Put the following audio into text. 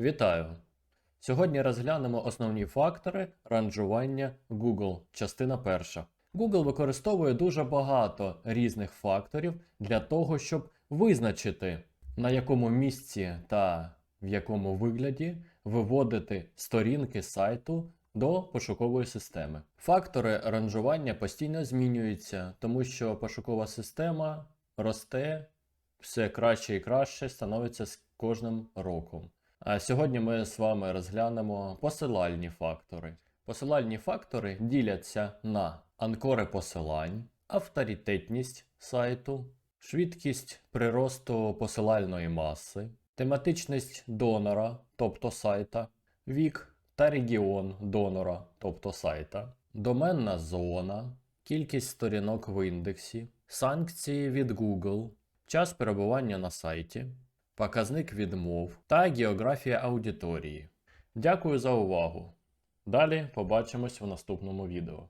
Вітаю! Сьогодні розглянемо основні фактори ранжування Google, частина перша. Google використовує дуже багато різних факторів для того, щоб визначити, на якому місці та в якому вигляді виводити сторінки сайту до пошукової системи. Фактори ранжування постійно змінюються, тому що пошукова система росте все краще і краще становиться з кожним роком. Сьогодні ми з вами розглянемо посилальні фактори. Посилальні фактори діляться на анкори посилань, авторитетність сайту, швидкість приросту посилальної маси, тематичність донора, тобто сайта, вік та регіон донора, тобто сайта, доменна зона, кількість сторінок в індексі, санкції від Google, час перебування на сайті, показник відмов та географія аудиторії. Дякую за увагу. Далі побачимось в наступному відео.